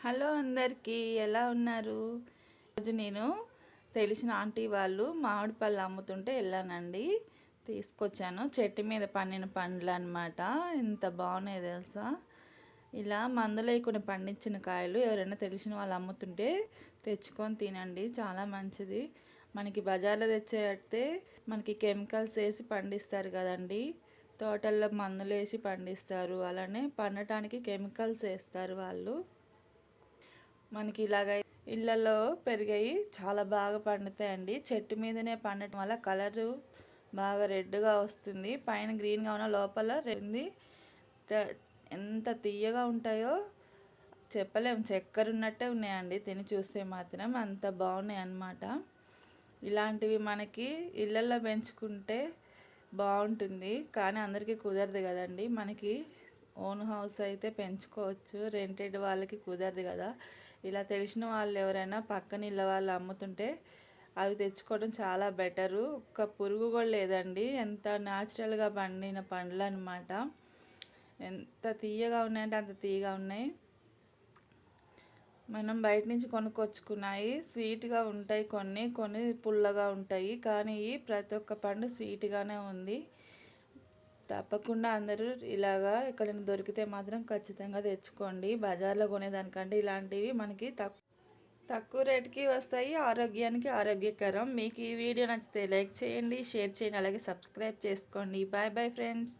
Hello అందరికీ ఎలా ఉన్నారు? రోజు నేను తెలిసిన ఆంటీ వాళ్ళు మామిడి పళ్ళు అమ్ముతుంటే వెళ్ళానండి. తీసుకొచ్చాను. చెట్టు మీద పండిన పండ్లు అనమాట ఎంత బాగున్నాయి తెలుసా? ఇలా మందులు పండించిన కాయలు ఎవరైనా తెలిసిన వాళ్ళు అమ్ముతుంటే తెచ్చుకొని తినండి. చాలా మంచిది. మనకి బజార్లో తెచ్చేస్తే మనకి కెమికల్స్ వేసి పండిస్తారు కదండి. తోటల్లో మందులు వేసి పండిస్తారు. అలానే పండటానికి కెమికల్స్ వేస్తారు వాళ్ళు. మనకి ఇలాగ ఇళ్ళల్లో పెరిగాయి చాలా బాగా పండుతాయండి. చెట్టు మీదనే పండటం వల్ల కలరు బాగా రెడ్గా వస్తుంది. పైన గ్రీన్గా ఉన్న లోపల రెండు ఎంత తీయగా ఉంటాయో చెప్పలేము చక్కెర ఉన్నట్టే ఉన్నాయండి. తిని చూస్తే మాత్రం అంత బాగున్నాయి అన్నమాట. ఇలాంటివి మనకి ఇళ్ళల్లో పెంచుకుంటే బాగుంటుంది. కానీ అందరికీ కుదరదు కదండి. మనకి ఓన్ హౌస్ అయితే పెంచుకోవచ్చు. రెంటెడ్ వాళ్ళకి కుదరదు కదా. ఇలా తెలిసిన వాళ్ళు ఎవరైనా పక్కన ఇళ్ళ వాళ్ళు అమ్ముతుంటే అవి తెచ్చుకోవడం చాలా బెటరు. ఒక్క పురుగు కూడా లేదండి. ఎంత న్యాచురల్గా పండిన పండ్లు అనమాట ఎంత తీయగా ఉన్నాయంటే అంత తీయగా ఉన్నాయి. మనం బయట నుంచి కొనుక్కొచ్చుకున్నాయి. స్వీట్గా ఉంటాయి కొన్ని కొన్ని పుల్లగా ఉంటాయి. కానీ ప్రతి ఒక్క పండు స్వీట్గానే ఉంది. తప్పకుండా అందరూ ఇలాగా ఎక్కడైనా దొరికితే మాత్రం ఖచ్చితంగా తెచ్చుకోండి. బజార్లో కొనేదానికంటే ఇలాంటివి మనకి తక్కువ తక్కువ రేటుకి వస్తాయి. ఆరోగ్యానికి ఆరోగ్యకరం. మీకు ఈ వీడియో నచ్చితే లైక్ చేయండి షేర్ చేయండి అలాగే సబ్స్క్రైబ్ చేసుకోండి. Bye bye friends.